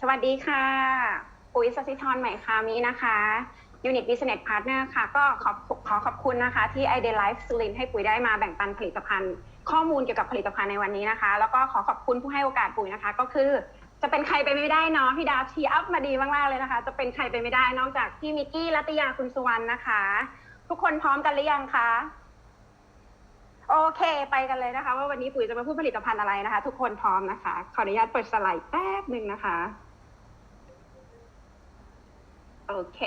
สวัสดีค่ะ ปุ๋ยสศิธรใหม่คามีนะคะ Unit Business Partner ค่ะ ก็ขอขอขอบคุณนะคะ ที่ i d e Life s u l i n ให้ปุ๋ยได้มาแบ่งปันผลิตภัณฑ์ ข้อมูลเกี่ยวกับผลิตภัณฑ์ในวันนี้นะคะ แล้วก็ขอขอบคุณผู้ให้โอกาสปุ๋ยนะคะ ก็คือ จะเป็นใครไปไม่ได้เนาะพี่ดาวทีอัพมาดีมากๆเลยนะคะ จะเป็นใครไปไม่ได้นอกจากพี่มิกกี้รัตยาคุณสุวรรณนะคะ ทุกคนพร้อมกันหรือยังคะโอเค ไปกันเลยนะคะ ว่าวันนี้ปุ๋ยจะมาพูดผลิตภัณฑ์อะไรนะคะ ทุกคนพร้อมนะคะ ขออนุญาตเปิดสไลด์แป๊บหนึ่งนะคะ โอเค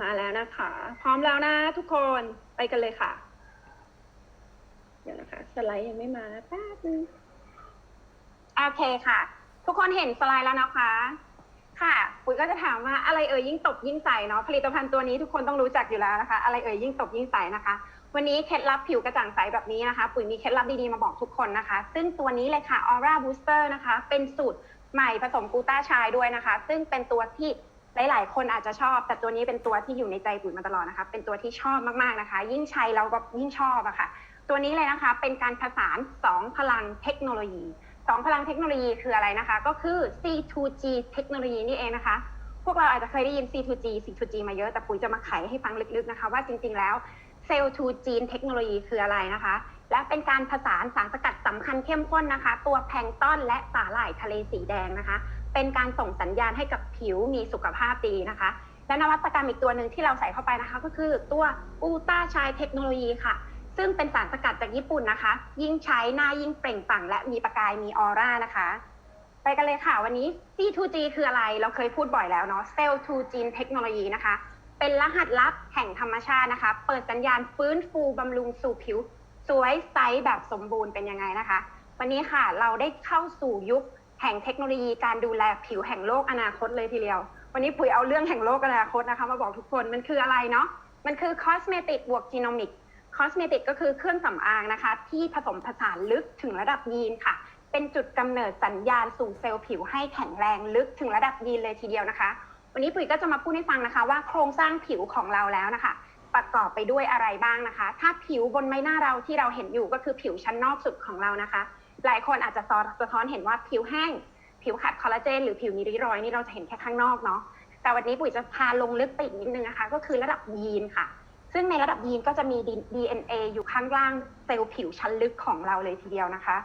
มาแล้วนะคะ พร้อมแล้วนะทุกคนไปกันเลยค่ะ เดี๋ยวนะคะ สไลด์ยังไม่มาแป๊บนึงโอเคค่ะ ทุกคนเห็นสไลด์แล้วนะคะ ค่ะปุ๋ยก็จะถามว่าอะไรเอ่ยยิ่งตบยิ่งใสเนาะผลิตภัณฑ์ตัวนี้ทุกคนต้องรู้จักอยู่แล้วนะคะ อะไรเอ่ยยิ่งตบยิ่งใสนะคะ วันนี้เคล็ดลับผิวกระจ่างใสแบบนี้นะคะ ปุ๋ยมีเคล็ดลับดีๆมาบอกทุกคนนะคะ ซึ่งตัวนี้เลยค่ะ Aura Booster นะคะ เป็นสูตรใหม่ผสมกูต้าชายด้วยนะคะ ซึ่งเป็นตัวที่ หลายๆ คนอาจจะชอบ แต่ตัวนี้เป็นตัวที่อยู่ในใจปุ๋ยมาตลอดนะคะ เป็นตัวที่ชอบมากๆนะคะ ยิ่งใช้เราก็ยิ่งชอบอะค่ะ ตัวนี้เลยนะคะ เป็นการผสาน 2 พลังเทคโนโลยี2พลังเทคโนโลยีคืออะไรนะคะ ก็คือ C2G เทคโนโลยีนี่เองนะคะ พวกเราอาจจะเคยได้ยิน C2G C2G มาเยอะ แต่ปุ๋ยจะมาไขให้ฟังลึกๆนะคะ ว่าจริงๆแล้วเซลล์ทูจีนเทคโนโลยีคืออะไรนะคะ และเป็นการผสานสารสกัดสำคัญเข้มข้นนะคะ ตัวแพลงก์ต้นและสาหร่ายทะเลสีแดงนะคะ เป็นการส่งสัญญาณให้กับผิวมีสุขภาพดีนะคะ และนวัตกรรมอีกตัวหนึ่งที่เราใส่เข้าไปนะคะ ก็คือตัวอูต้าชายเทคโนโลยีค่ะ ซึ่งเป็นสารสกัดจากญี่ปุ่นนะคะ ยิ่งใช้หน้ายิ่งเปล่งปลั่งและมีประกายมีออร่านะคะ ไปกันเลยค่ะวันนี้ C2G คืออะไรเราเคยพูดบ่อยแล้วเนาะ Cell to Gene Technology นะคะ เป็นรหัสลับแห่งธรรมชาตินะคะ เปิดสัญญาณฟื้นฟูบำรุงสู่ผิว สวยใสแบบสมบูรณ์เป็นยังไงนะคะ วันนี้ค่ะเราได้เข้าสู่ยุค แห่งเทคโนโลยีการดูแลผิวแห่งโลกอนาคตเลยทีเดียว วันนี้ปุ๋ยเอาเรื่องแห่งโลกอนาคตนะคะมาบอกทุกคนมันคืออะไรเนาะมันคือคอสเมติกบวกจีโนมิกคอสเมติกก็คือเครื่องสำอางนะคะ ที่ผสมผสานลึกถึงระดับยีนค่ะ เป็นจุดกำเนิดสัญญาณสู่เซลล์ผิวให้แข็งแรงลึกถึงระดับยีนเลยทีเดียวนะคะ วันนี้ปุ๋ยก็จะมาพูดให้ฟังนะคะ ว่าโครงสร้างผิวของเราแล้วนะคะ ประกอบไปด้วยอะไรบ้างนะคะ ถ้าผิวบนใบหน้าเราที่เราเห็นอยู่ก็คือผิวชั้นนอกสุดของเรานะคะ หลายคนอาจจะสะท้อนเห็นว่าผิวแห้ง ผิวขาดคอลลาเจนหรือผิวมีริ้วรอยนี่เราจะเห็นแค่ข้างนอกเนาะแต่วันนี้ปุ๋ยจะพาลงลึกไปอีกนิดนึงนะคะ ก็คือระดับยีนค่ะ ซึ่งในระดับยีนก็จะมี DNA อยู่ข้างล่างเซลล์ผิวชั้นลึกของเราเลยทีเดียวนะคะ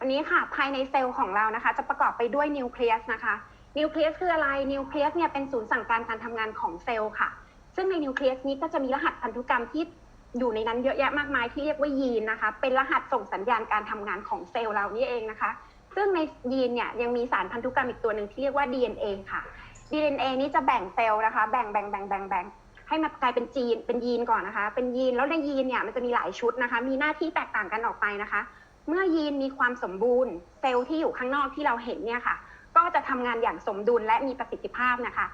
วันนี้ค่ะภายในเซลล์ของเรานะคะ จะประกอบไปด้วยนิวเคลียสนะคะนิวเคลียสคืออะไรนิวเคลียสเนี่ยเป็นศูนย์สั่งการการทำงานของเซลล์ค่ะ ซึ่งในนิวเคลียสนี้ก็จะมีรหัสพันธุกรรมที่ อยู่ในนั้นเยอะแยะมากมายที่เรียกว่ายีนนะคะ เป็นรหัสส่งสัญญาณการทำงานของเซลล์เรานี่เองนะคะ ซึ่งในยีนเนี่ยยังมีสารพันธุกรรมอีกตัวหนึ่งที่เรียกว่า DNA ค่ะ DNA นี้จะแบ่งเซลล์นะคะ แบ่งแบ่งแบ่งแบ่งแบ่งให้มันกลายเป็นจีนเป็นยีนก่อนนะคะ เป็นยีนแล้วในยีนเนี่ยมันจะมีหลายชุดนะคะ มีหน้าที่แตกต่างกันออกไปนะคะ เมื่อยีนมีความสมบูรณ์ เซลล์ที่อยู่ข้างนอกที่เราเห็นเนี่ยค่ะ ก็จะทำงานอย่างสมดุลและมีประสิทธิภาพนะคะ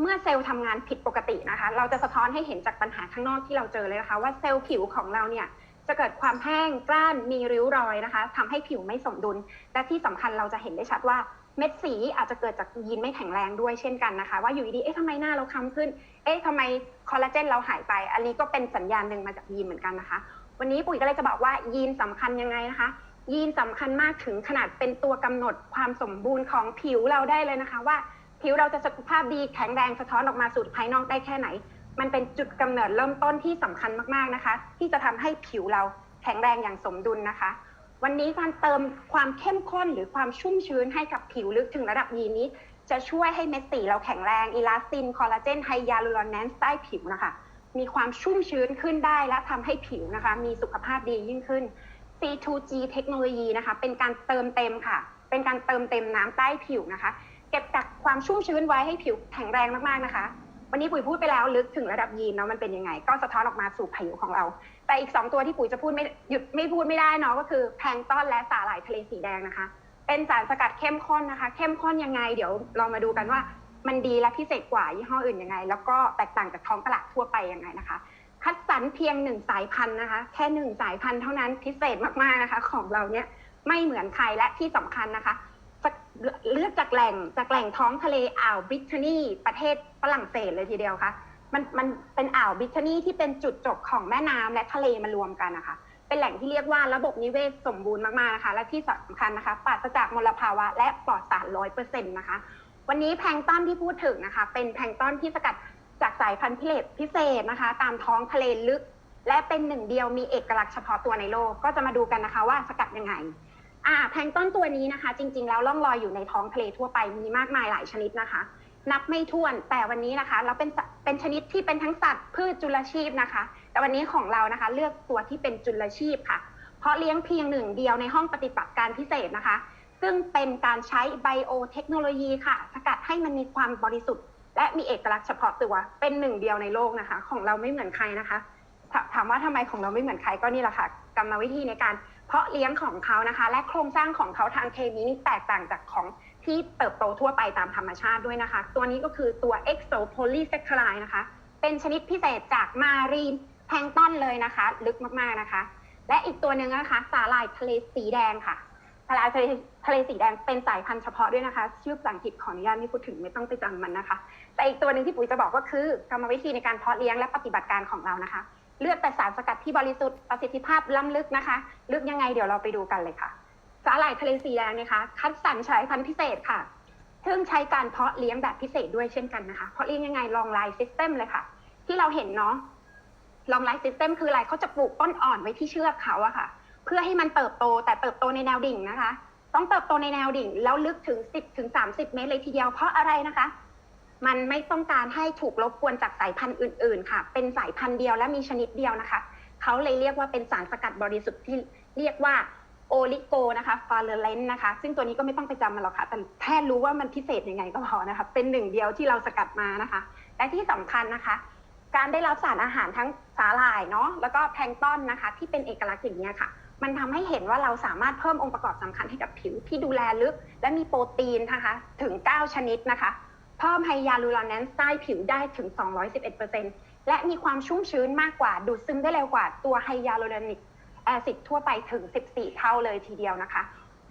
เมื่อเซลล์ทำงานผิดปกตินะคะ เราจะสะท้อนให้เห็นจากปัญหาข้างนอกที่เราเจอเลยนะคะ ว่าเซลล์ผิวของเราเนี่ยจะเกิดความแห้งกร้านมีริ้วรอยนะคะทำให้ผิวไม่สมดุล และที่สำคัญเราจะเห็นได้ชัดว่าเม็ดสีอาจจะเกิดจากยีนไม่แข็งแรงด้วยเช่นกันนะคะ ว่าอยู่ดีเอ๊ะทำไมหน้าเราค้ำขึ้น เอ๊ะทำไมคอลลาเจนเราหายไป อันนี้ก็เป็นสัญญาณหนึ่งมาจากยีนเหมือนกันนะคะ วันนี้ปุ๋ยก็เลยจะบอกว่ายีนสำคัญยังไงนะคะ ยีนสำคัญมากถึงขนาดเป็นตัวกำหนดความสมบูรณ์ของผิวเราได้เลยนะคะว่า ผิวเราจะสุขภาพดีแข็งแรงสะท้อนออกมาสู่ภายนอกได้แค่ไหน มันเป็นจุดกำเนิดเริ่มต้นที่สำคัญมากๆนะคะ ที่จะทำให้ผิวเราแข็งแรงอย่างสมดุลนะคะ วันนี้การเติมความเข้มข้นหรือความชุ่มชื้นให้กับผิวลึกถึงระดับยีนี้ จะช่วยให้เม็ดสีเราแข็งแรงอิลาสตินคอลลาเจนไฮยาลูรอนแนนซ์ใต้ผิวนะคะ มีความชุ่มชื้นขึ้นได้และทำให้ผิวนะคะ มีสุขภาพดียิ่งขึ้น C2G เทคโนโลยีนะคะ เป็นการเติมเต็มค่ะ เป็นการเติมเต็มน้ำใต้ผิวนะคะ เก็บกักความชุ่มชื้นไว้ให้ผิวแข็งแรงมากๆนะคะ วันนี้ปุ๋ยพูดไปแล้วลึกถึงระดับยีนเนาะมันเป็นยังไง ก็สะท้อนออกมาสู่ผิวของเรา แต่อีก 2 ตัวที่ปุ๋ยจะพูดไม่หยุดไม่พูดไม่ได้เนาะก็คือแพลงต้อนและสาหร่ายทะเลสีแดงนะคะ เป็นสารสกัดเข้มข้นนะคะ เข้มข้นยังไง เดี๋ยวเรามาดูกันว่ามันดีและพิเศษกว่ายี่ห้ออื่นยังไง แล้วก็แตกต่างจากท้องตลาดทั่วไปยังไงนะคะคัดสรรเพียงหนึ่งสายพันธุ์นะคะ แค่หนึ่งสายพันธุ์เท่านั้นพิเศษมากๆนะคะ ของเราเนี่ยไม่เหมือนใครและที่สำคัญนะคะ เลือกจากแหล่งจากแหล่งท้องทะเลอ่าวบริทนี ประเทศฝรั่งเศสเลยทีเดียวค่ะ มันมันเป็นอ่าวบริทนีที่เป็นจุดจบของแม่น้ำและทะเลมารวมกันนะคะ เป็นแหล่งที่เรียกว่าระบบนิเวศสมบูรณ์มากๆนะคะ และที่สำคัญนะคะปราศจากมลภาวะ และปลอดสารร้อยเปอร์เซ็นต์นะคะ วันนี้แพลงต้นที่พูดถึงนะคะ เป็นแพลงต้นที่สกัดจากสายพันธุ์พิเศษพิเศษนะคะ ตามท้องทะเลลึก และเป็นหนึ่งเดียวมีเอกลักษณ์เฉพาะตัวในโลกก็จะมาดูกันนะคะว่าสกัดยังไง อ่าแพลงต้นตัวนี้นะคะ จริง ๆ แล้วล่องลอยอยู่ในท้องทะเลทั่วไปมีมากมายหลายชนิดนะคะ นับไม่ถ้วนแต่วันนี้นะคะ เราเป็นเป็นชนิดที่เป็นทั้งสัตว์พืชจุลชีพนะคะ แต่วันนี้ของเรานะคะ เลือกตัวที่เป็นจุลชีพค่ะ เพราะเลี้ยงเพียงหนึ่งเดียวในห้องปฏิบัติการพิเศษนะคะ ซึ่งเป็นการใช้ไบโอเทคโนโลยีค่ะ สกัดให้มันมีความบริสุทธิ์ และมีเอกลักษณ์เฉพาะตัวเป็นหนึ่งเดียวในโลกนะคะ ของเราไม่เหมือนใครนะคะถาถามว่าทำไมของเราไม่เหมือนใครก็นี่แหละค่ะกรรมวิธีในการ เพาะเลี้ยงของเขานะคะ และโครงสร้างของเขาทางเคมีนี่แตกต่างจากของที่เติบโตทั่วไปตามธรรมชาติด้วยนะคะ ตัวนี้ก็คือตัว exopolysaccharide นะคะ เป็นชนิดพิเศษจากมารีนแพงต้นเลยนะคะ ลึกมากๆนะคะ และอีกตัวหนึ่งนะคะสาหร่ายทะเลสีแดงค่ะสาหร่ายทะเลทะเลสีแดงเป็นสายพันธุ์เฉพาะด้วยนะคะ ชื่อภาษาอังกฤษขออนุญาตไม่พูดถึงไม่ต้องไปจำมันนะคะ แต่อีกตัวหนึ่งที่ปุ๋ยจะบอกก็คือกรรมวิธีในการเพาะเลี้ยงและปฏิบัติการของเรานะคะ เลือกแต่สารสกัดที่บริสุทธิ์ประสิทธิภาพล้ำลึกนะคะลึกยังไงเดี๋ยวเราไปดูกันเลยค่ะ สาหร่ายทะเลสีแดงนะคะคัดสรรสายพันธุ์พิเศษค่ะ ซึ่งใช้การเพาะเลี้ยงแบบพิเศษด้วยเช่นกันนะคะ เพาะเลี้ยงยังไงลองไลน์ซิสเต็มเลยค่ะ ที่เราเห็นเนาะลองไลน์ซิสเต็มคืออะไรเขาจะปลูกต้นอ่อนไว้ที่เชือกเขาอะค่ะ เพื่อให้มันเติบโตแต่เติบโตในแนวดิ่งนะคะ ต้องเติบโตในแนวดิ่ง แล้วลึกถึง 10ถึง30 เมตรเลยทีเดียวเพราะอะไรนะคะ มันไม่ต้องการให้ถูกรบกวนจากสายพันธุ์อื่น ๆ ค่ะ เป็นสายพันธุ์เดียวและมีชนิดเดียวนะคะ เขาเลยเรียกว่าเป็นสารสกัดบริสุทธิ์ที่เรียกว่าโอลิโกนะคะฟาเลเลนนะคะ ซึ่งตัวนี้ก็ไม่ต้องไปจำมันหรอกค่ะ แต่แค่รู้ว่ามันพิเศษยังไงก็พอนะคะ เป็นหนึ่งเดียวที่เราสกัดมานะคะ และที่สำคัญนะคะ การได้รับสารอาหารทั้งสาหร่ายเนาะ แล้วก็แพลงต้อนนะคะ ที่เป็นเอกลักษณ์อย่างนี้ค่ะ มันทำให้เห็นว่าเราสามารถเพิ่มองค์ประกอบสำคัญให้กับผิวที่ดูแลลึก และมีโปรตีนนะคะ ถึง 9 ชนิดนะคะ เพิ่มไฮยาลูรอนแนนซ์ใต้ผิวได้ถึง 211%และมีความชุ่มชื้นมากกว่า ดูดซึมได้เร็วกว่าตัวไฮยาลูรอนิกแอซิดทั่วไปถึง 14 เท่าเลยทีเดียวนะคะ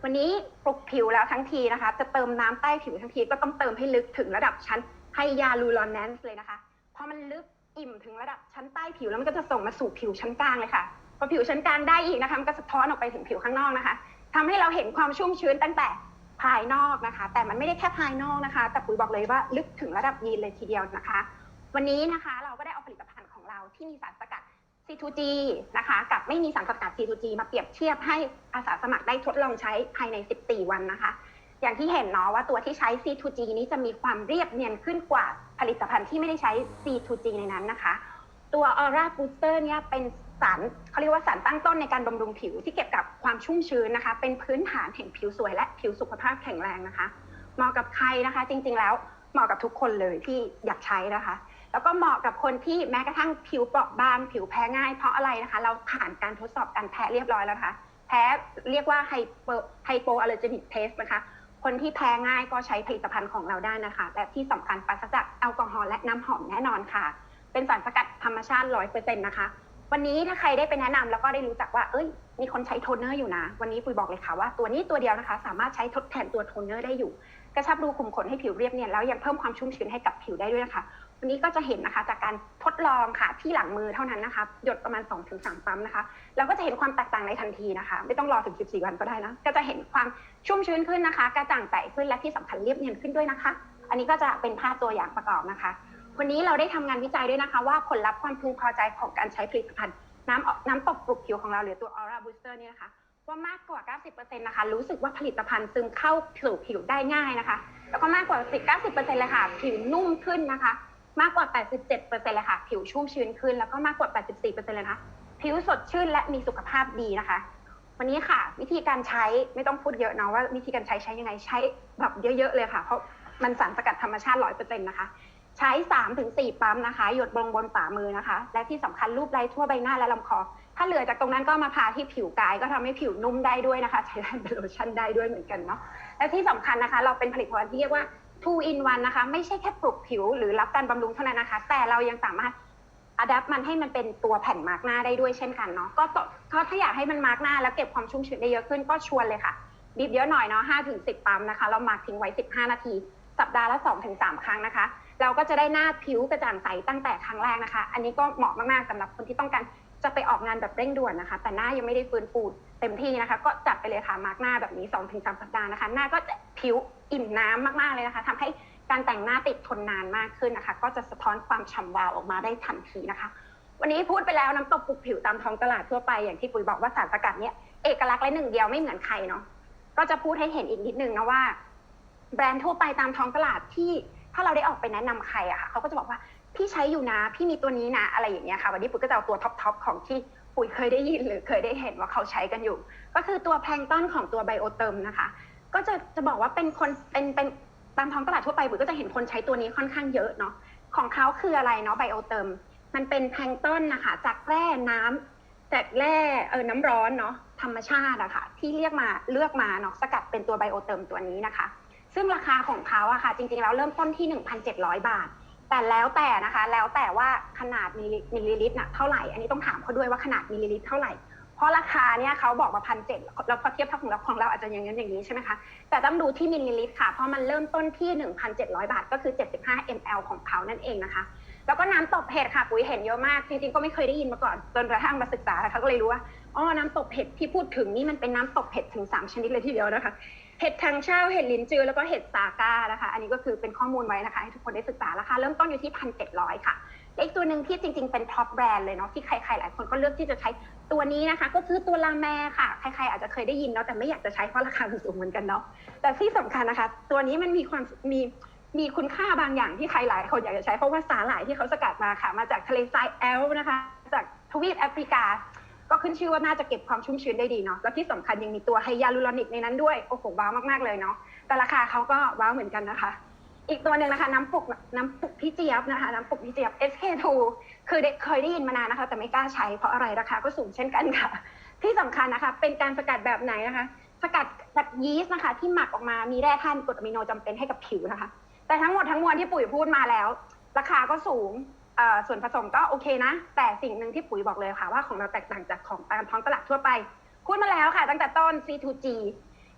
วันนี้ปลุกผิวแล้วทั้งทีนะคะ จะเติมน้ำใต้ผิวทั้งทีก็ต้องเติมให้ลึกถึงระดับชั้นไฮยาลูรอนแนนซ์เลยนะคะ พอมันลึกอิ่มถึงระดับชั้นใต้ผิวแล้วมันก็จะส่งมาสู่ผิวชั้นกลางเลยค่ะ พอผิวชั้นกลางได้อีกนะคะมันก็สะท้อนออกไปถึงผิวข้างนอกนะคะทำให้เราเห็นความชุ่มชื้นตั้งแต่ ภายนอกนะคะ แต่มันไม่ได้แค่ภายนอกนะคะ แต่ปุ๋ยบอกเลยว่าลึกถึงระดับยีนเลยทีเดียวนะคะ วันนี้นะคะเราก็ได้เอาผลิตภัณฑ์ของเราที่มีสารสกัด C2G นะคะกับไม่มีสารสกัด C2G มาเปรียบเทียบให้อาสาสมัครได้ทดลองใช้ภายใน 14 วันนะคะ อย่างที่เห็นเนาะว่าตัวที่ใช้ C2G นี้จะมีความเรียบเนียนขึ้นกว่าผลิตภัณฑ์ที่ไม่ได้ใช้ C2G ในนั้นนะคะ ตัว Aura Booster เนี่ยเป็น สารเขาเรียกว่าสารตั้งต้นในการบำรุงผิวที่เก็บกับความชุ่มชื้นนะคะ เป็นพื้นฐานแห่งผิวสวยและผิวสุขภาพแข็งแรงนะคะ เหมาะกับใครนะคะ จริง ๆ แล้วเหมาะกับทุกคนเลยที่อยากใช้นะคะ แล้วก็เหมาะกับคนที่แม้กระทั่งผิวเปราะบาง ผิวแพ้ง่ายเพราะอะไรนะคะ เราผ่านการทดสอบการแพ้เรียบร้อยแล้วนะคะ แพ้เรียกว่าไฮเปอร์ไฮโปอัลเลอร์เจนิกเทสนะคะคนที่แพ้ง่ายก็ใช้ผลิตภัณฑ์ของเราได้นะคะ และที่สำคัญปราศจากแอลกอฮอล์และน้ำหอมแน่นอนค่ะ เป็นสารสกัดธรรมชาติร้อยเปอร์เซ็นต์นะคะ วันนี้ถ้าใครได้ไปแนะนำแล้วก็ได้รู้จักว่า เอ้ย มีคนใช้โทนเนอร์อยู่นะ วันนี้ปุยบอกเลยค่ะว่าตัวนี้ตัวเดียวนะคะ สามารถใช้ทดแทนตัวโทนเนอร์ได้อยู่ กระชับรูขุมขนให้ผิวเรียบเนียนแล้วยังเพิ่มความชุ่มชื้นให้กับผิวได้ด้วยนะคะ วันนี้ก็จะเห็นนะคะ จากการทดลองค่ะที่หลังมือเท่านั้นนะคะ หยดประมาณ 2-3 ปั๊มนะคะ เราก็จะเห็นความแตกต่างในทันทีนะคะ ไม่ต้องรอถึง 14 วันก็ได้นะ ก็จะเห็นความชุ่มชื้นขึ้นนะคะ กระจ่างใสขึ้นและที่สำคัญเรียบเนียนขึ้นด้วยนะคะ อันนี้ก็จะเป็นภาพตัวอย่างประกอบนะคะ วันนี้เราได้ทำงานวิจัยด้วยนะคะว่าผลลัพธ์ความพึงพอใจของการใช้ผลิตภัณฑ์น้ำออกน้ำตบปลุกผิวของเราหรือตัว Aura Booster เนี่นะคะว่ามากกว่า 90%นะคะ รู้สึกว่าผลิตภัณฑ์ซึมเข้าผิวผิวได้ง่ายนะคะ แล้วก็มากกว่า 10-90%เลยค่ะ ผิวนุ่มขึ้นนะคะ มากกว่า 87%เลยค่ะ ผิวชุ่มชื้นขึ้น แล้วก็มากกว่า 84%เลยนะคะ ผิวสดชื่นและมีสุขภาพดีนะคะ วันนี้ค่ะ วิธีการใช้ไม่ต้องพูดเยอะเนาะว่าวิธีการใช้ใช้ยังไงใช้แบบเยอะๆเลยค่ะ เพราะมันสารสกัดธรรมชาติ 100%นะคะ ใช้3-4ปั๊มนะคะ หยดบงบนฝ่ามือนะคะ และที่สำคัญรูปไล้ทั่วใบหน้าและลำคอ ถ้าเหลือจากตรงนั้นก็มาพาที่ผิวกายก็ทำให้ผิวนุ่มได้ด้วยนะคะ ใช้เป็นโลชั่นได้ด้วยเหมือนกันเนาะและที่สำคัญนะคะ เราเป็นผลิตภัณฑ์ที่เรียกว่า two in one นะคะ ไม่ใช่แค่ปลุกผิวหรือรับการบำรุงเท่านั้นนะคะ แต่เรายังสามารถอัดแอปมันให้มันเป็นตัวแผ่นมาร์กหน้าได้ด้วยเช่นกันเนาะก็ต่อก็ถ้าอยากให้มันมาร์กหน้าแล้วเก็บความชุ่มชื้นได้เยอะขึ้นก็ชวนเลยค่ะบีบเยอะหน่อยเนาะ5ถึง10ปั๊มนะคะเรามาร์กทิ้งไว้15นาที สัปดาห์ละ2ถึง3ครั้งนะคะ เราก็จะได้หน้าผิวกระจ่างใสตั้งแต่ครั้งแรกนะคะ อันนี้ก็เหมาะมากๆสำหรับคนที่ต้องการจะไปออกงานแบบเร่งด่วนนะคะ แต่หน้ายังไม่ได้ฟื้นฟูเต็มที่นะคะ ก็จัดไปเลยค่ะมาร์กหน้าแบบนี้2-3สัปดาห์นะคะ หน้าก็จะผิวอิ่มน้ำมากๆเลยนะคะทำให้การแต่งหน้าติดทนนานมากขึ้นนะคะ ก็จะสะท้อนความฉ่ำวาวออกมาได้ทันทีนะคะ วันนี้พูดไปแล้วน้ำตกปลุกผิวตามท้องตลาดทั่วไปอย่างที่ปุ๋ยบอกว่าสารสกัดเนี้ยเอกลักษณ์และหนึ่งเดียวไม่เหมือนใครเนาะก็จะพูดให้เห็นอีกนิดนึงนะว่า แบรนด์ทั่วไปตามท้องตลาดที่ ถ้าเราได้ออกไปแนะนำใครอะค่ะเขาก็จะบอกว่าพี่ใช้อยู่นะพี่มีตัวนี้นะ อะไรอย่างเงี้ยค่ะ วันนี้ปุ๋ยก็จะเอาตัวท็อปทอปของที่ปุ๋ยเคยได้ยินหรือเคยได้เห็นว่าเขาใช้กันอยู่ ก็คือตัวแพลงก์ต้นของตัวไบโอเติมนะคะ ก็จะจะบอกว่าเป็นคนเป็นเป็นตามท้องตลาดทั่วไปปุ๋ยก็จะเห็นคนใช้ตัวนี้ค่อนข้างเยอะเนาะของเขาคืออะไรเนาะไบโอเติมมันเป็นแพลงก์ต้นนะคะ จากแร่น้ำจากแร่เออน้ำร้อนเนาะธรรมชาติอะค่ะที่เรียกมาเลือกมาเนาะสกัดเป็นตัวไบโอเติมตัวนี้นะคะ ซึ่งราคาของเขาอะค่ะ จริงๆแล้วเริ่มต้นที่ 1,700 บาท แต่แล้วแต่นะคะ แล้วแต่ว่าขนาดมิลลิมิลลิตรน่ะเท่าไหร่ อันนี้ต้องถามเขาด้วยว่าขนาดมิลลิลิตรเท่าไหร่ เพราะราคาเนี่ยเขาบอกมาพันเจ็ดแล้วพอเทียบเท่าของเราของเราอาจจะอย่างนั้นอย่างนี้ใช่ไหมคะ แต่ต้องดูที่มิลลิลิตรค่ะ เพราะมันเริ่มต้นที่ 1,700 บาท ก็คือ 75 ml ของเขานั่นเองนะคะ แล้วก็น้ำตบเห็ดค่ะ ปุ๋ยเห็นเยอะมาก จริงๆ ก็ไม่เคยได้ยินมาก่อน จนกระทั่งมาศึกษาเขาก็เลยรู้ว่า อ๋อ น้ำตบเห็ดที่พูดถึงนี่มันเป็นน้ำตบเห็ดถึง 3 ชนิดเลยทีเดียวนะคะ เห็ดทางเช่าเห็ดลิ้นจือแล้วก็เห็ดซาก้านะคะ อันนี้ก็คือเป็นข้อมูลไว้นะคะ ให้ทุกคนได้ศึกษาราคาเริ่มต้นอยู่ที่1,700ค่ะและอีกตัวหนึ่งที่จริง ๆ เป็นท็อปแบรนด์เลยเนาะที่ใครๆหลายคนก็เลือกที่จะใช้ตัวนี้นะคะ ก็คือตัวลาแมค่ะ ใครๆอาจจะเคยได้ยินเนาะแต่ไม่อยากจะใช้เพราะราคาสูงเหมือนกันเนาะแต่ที่สำคัญนะคะ ตัวนี้มันมีความมีมีคุณค่าบางอย่างที่ใครหลายคนอยากจะใช้เพราะว่าสาหร่ายที่เขาสกัดมาค่ะ มาจากทะเลทรายแอลนะคะ จากทวีปแอฟริกา ก็ขึ้นชื่อว่าน่าจะเก็บความชุ่มชื้นได้ดีเนาะแล้วที่สำคัญยังมีตัวไฮยาลูรอนิกในนั้นด้วยโอ้โหว้าวมากๆเลยเนาะแต่ราคาเขาก็ว้าวเหมือนกันนะคะ อีกตัวหนึ่งนะคะน้ำปลุกน้ำปลุกพี่เจี๊ยบนะคะน้ำปลุกพี่เจี๊ยบ SK2 คือเด็กเคยได้ยินมานานนะคะ แต่ไม่กล้าใช้เพราะอะไรราคาก็สูงเช่นกันค่ะ ที่สำคัญนะคะ เป็นการสกัดแบบไหนนะคะสกัดจากยีสต์นะคะ ที่หมักออกมามีแร่ธาตุกรดอะมิโนจำเป็นให้กับผิวนะคะ แต่ทั้งหมดทั้งมวลที่ปุ๋ยพูดมาแล้ว ราคาก็สูง ส่วนผสมก็โอเคนะ แต่สิ่งหนึ่งที่ปุ๋ยบอกเลยค่ะว่าของเราแตกต่างจากของตามท้องตลาดทั่วไป พูดมาแล้วค่ะ ตั้งแต่ต้น C2G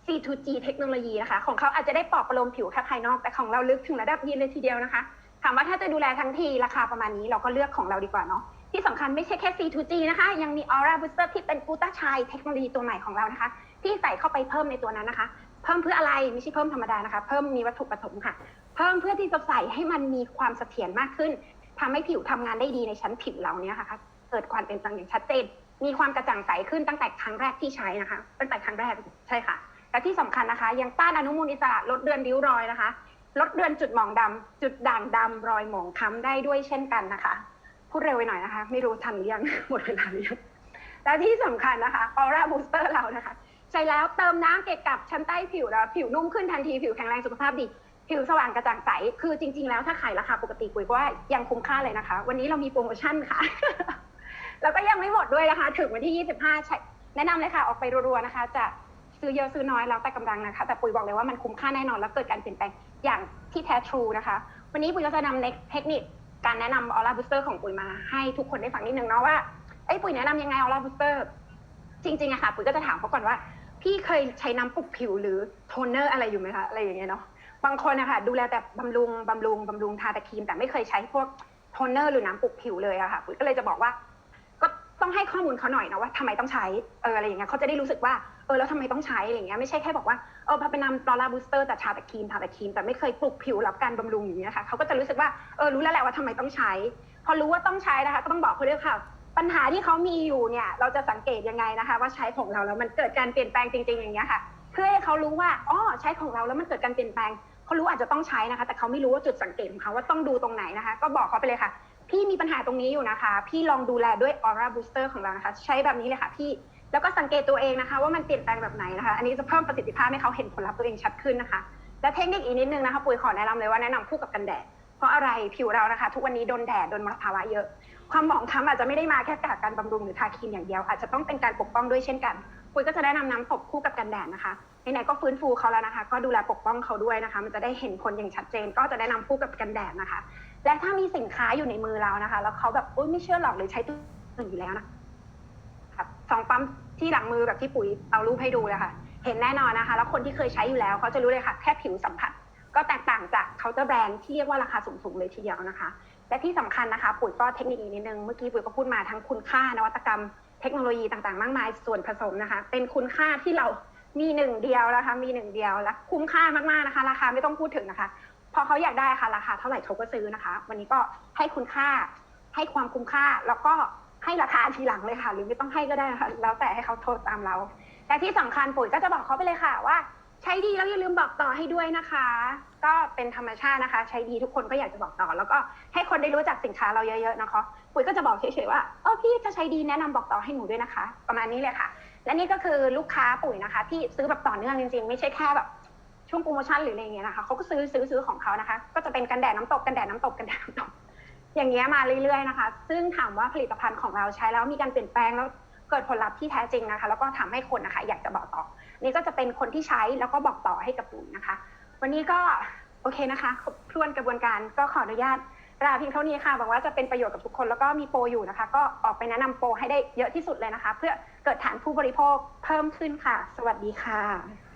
C2G เทคโนโลยีนะคะ ของเขาอาจจะได้ปลอบประโลมผิวแค่ภายนอก แต่ของเราลึกถึงระดับยีนเลยทีเดียวนะคะ ถามว่าถ้าจะดูแลทั้งทีราคาประมาณนี้เราก็เลือกของเราดีกว่าเนาะ ที่สำคัญไม่ใช่แค่ C2G นะคะ ยังมี Aura Booster ที่เป็นกูต้าชายเทคโนโลยีตัวใหม่ของเรานะคะ ที่ใส่เข้าไปเพิ่มในตัวนั้นนะคะ เพิ่มเพื่ออะไร ไม่ใช่เพิ่มธรรมดานะคะ เพิ่มมีวัตถุประสงค์ค่ะ เพิ่มเพื่อที่จะใส่ให้มันมีความเสถียรมากขึ้น ทำให้ผิวทำงานได้ดีในชั้นผิวเราเนี่ยค่ะ เกิดความเป็นต่างอย่างชัดเจน มีความกระจ่างใสขึ้นตั้งแต่ครั้งแรกที่ใช้นะคะ ตั้งแต่ครั้งแรกใช่ค่ะ และที่สำคัญนะคะ ยังต้านอนุมูลอิสระลดเลือนริ้วรอยนะคะ ลดเลือนจุดหมองดำจุดด่างดำรอยหมองคล้ำได้ด้วยเช่นกันนะคะ พูดเร็วไปหน่อยนะคะ ไม่รู้ทันหรือยังหมดเวลาหรือยังและที่สำคัญนะคะออร่าบูสเตอร์เรานะคะ ใช้แล้วเติมน้ำเกะกับชั้นใต้ผิวแล้วผิวนุ่มขึ้นทันทีผิวแข็งแรงสุขภาพดี ผิวสว่างกระจ่างใส คือจริง ๆ แล้วถ้าขายราคาปกติกุยก็ว่ายังคุ้มค่าเลยนะคะ วันนี้เรามีโปรโมชั่นค่ะ แล้วก็ยังไม่หมดด้วยนะคะ ถึงวันที่ 25ใช่แนะนำเลยค่ะ ออกไปรัวๆนะคะ จะซื้อเยอะซื้อน้อยแล้วแต่กำลังนะคะ แต่ปุ๋ยบอกเลยว่ามันคุ้มค่าแน่นอนแล้วเกิดการเปลี่ยนแปลงอย่างที่แท้ทรูนะคะ วันนี้ปุ๋ยก็จะนำเทคนิคการแนะนำออร่าบูสเตอร์ของปุ๋ยมาให้ทุกคนได้ฟังนิดนึงเนาะว่าไอ้ปุ๋ยแนะนำยังไงออร่าบูสเตอร์จริงๆอะค่ะ ปุ๋ยก็จะถามเขาก่อนว่า พี่เคยใช้น้ำปลุกผิวหรือโทนเนอร์อะไรอยู่ไหมคะอะไรอย่างเงี้ยเนาะ บางคนนะคะดูแลแต่บำรุงบำรุงบำรุงทาแต่ครีม แต่ไม่เคยใช้พวกโทนเนอร์หรือน้ำปลุกผิวเลยอะค่ะปุ๋ยก็เลยจะบอกว่า ก็ต้องให้ข้อมูลเขาหน่อยนะว่าทำไมต้องใช้เอออะไรอย่างเงี้ยเขาจะได้รู้สึกว่าเออแล้วทำไมต้องใช้อะไรอย่างเงี้ยไม่ใช่แค่บอกว่าเออพอไปนำลอร่าบูสเตอร์แต่ทาแต่ครีมทาแต่ครีมแต่ไม่เคยปลุกผิวรับการบำรุงอย่างเงี้ยค่ะเขาก็จะรู้สึกว่าเออรู้แล้วแหละว่าทำไมต้องใช้ พอรู้ว่าต้องใช้นะคะก็ต้องบอกเขาด้วยค่ะปัญหาที่เขามีอยู่เนี่ยเราจะสังเกตยังไงนะคะ ว่าใช้ของเราแล้วมันเกิดการเปลี่ยนแปลงจริง ๆ อย่างเงี้ยค่ะ เพื่อให้เขารู้ว่าอ๋อใช้ของเราแล้วมันเกิดการเปลี่ยนแปลง เขารู้อาจจะต้องใช้นะคะ แต่เขาไม่รู้ว่าจุดสังเกตของเขาว่าต้องดูตรงไหนนะคะ ก็บอกเขาไปเลยค่ะ พี่มีปัญหาตรงนี้อยู่นะคะ พี่ลองดูแลด้วย Aura Booster ของเรานะคะ ใช้แบบนี้เลยค่ะพี่แล้วก็สังเกตตัวเองนะคะ ว่ามันเปลี่ยนแปลงแบบไหนนะคะ อันนี้จะเพิ่มประสิทธิภาพให้เขาเห็นผลลัพธ์ตัวเองชัดขึ้นนะคะ และเทคนิคอีกนิดนึงนะคะปุ๋ยขอแนะนำเลยว่าแนะนำคู่กับกันแดดเพราะอะไรผิวเรานะคะ ทุกวันนี้โดนแดดโดนมลภาวะเยอะ ความหมองคล้ำอาจจะไม่ได้มาแค่จากการบำรุงหรือทาครีมอย่างเดียว อาจจะต้องเป็นการปกป้องด้วยเช่นกันปุ๋ยก็จะแนะนำน้ำตบคู่กับกันแดดนะคะ ไหนๆก็ฟื้นฟูเขาแล้วนะคะ ก็ดูแลปกป้องเขาด้วยนะคะ มันจะได้เห็นผลอย่างชัดเจน ก็จะแนะนำคู่กับกันแดดนะคะ และถ้ามีสินค้าอยู่ในมือเรานะคะ แล้วเขาแบบอุ้ยไม่เชื่อหรอกหรือใช้ตัวอื่นอยู่แล้วนะคะสองปั๊มที่หลังมือแบบที่ปุ๋ยเอารูปให้ดูเลยค่ะ เห็นแน่นอนนะคะ แล้วคนที่เคยใช้อยู่แล้วเขาจะรู้เลยค่ะ แค่ผิวสัมผัส ก็แตกต่างจากเคาน์เตอร์แบรนด์ที่เรียกว่าราคาสูงๆเลยทีเดียวนะคะ และที่สำคัญนะคะปุ๋ยก็เทคนิคอีกนิดนึงเมื่อกี้ปุ๋ยก็พูดมาทั้งคุณค่านวัตกรรม เทคโนโลยีต่างๆ มากมายส่วนผสมนะคะ เป็นคุณค่าที่เรา มีหนึ่งเดียวนะคะ มีหนึ่งเดียวและคุ้มค่ามากๆนะคะ ราคาไม่ต้องพูดถึงนะคะ พอเขาอยากได้ค่ะ ราคาเท่าไหร่เขาก็ซื้อนะคะ วันนี้ก็ให้คุณค่า ให้ความคุ้มค่าแล้วก็ให้ราคาทีหลังเลยค่ะ หรือไม่ต้องให้ก็ได้นะคะแล้วแต่ให้เขาโทษตามเราแต่ที่สำคัญปุ๋ยก็จะบอกเขาไปเลยค่ะว่า ใช้ดีแล้วอย่าลืมบอกต่อให้ด้วยนะคะ ก็เป็นธรรมชาตินะคะ ใช้ดีทุกคนก็อยากจะบอกต่อ แล้วก็ให้คนได้รู้จักสินค้าเราเยอะๆนะคะ ปุ๋ยก็จะบอกเฉยๆว่าเออพี่จะใช้ดีแนะนำบอกต่อให้หนูด้วยนะคะ ประมาณนี้เลยค่ะ และนี่ก็คือลูกค้าปุ๋ยนะคะ ที่ซื้อแบบต่อเนื่องจริง ๆ ไม่ใช่แค่แบบช่วงโปรโมชั่นหรืออะไรเงี้ยนะคะเขาก็ซื้อซื้อซื้อของเขานะคะ ก็จะเป็นกันแดดน้ำตกกันแดดน้ำตกกันแดดน้ำตกอย่างเงี้ยมาเรื่อยๆนะคะ ซึ่งถามว่าผลิตภัณฑ์ของเราใช้แล้วมีการเปลี่ยนแปลงแล้วเกิดผลลัพธ์ที่แท้จริงนะคะ แล้วก็ทำให้คนนะคะ อยากจะบอกต่อ นี่ก็จะเป็นคนที่ใช้แล้วก็บอกต่อให้กับปุ๋ยนะคะ วันนี้ก็โอเคนะคะครบถ้วนกระบวนการก็ขออนุญาตลาเพียงเท่านี้ค่ะหวังว่าจะเป็นประโยชน์กับทุกคนแล้วก็มีโปรอยู่นะคะ ก็ออกไปแนะนำโปรให้ได้เยอะที่สุดเลยนะคะ เพื่อ เกิดฐานผู้บริโภคเพิ่มขึ้นค่ะ สวัสดีค่ะ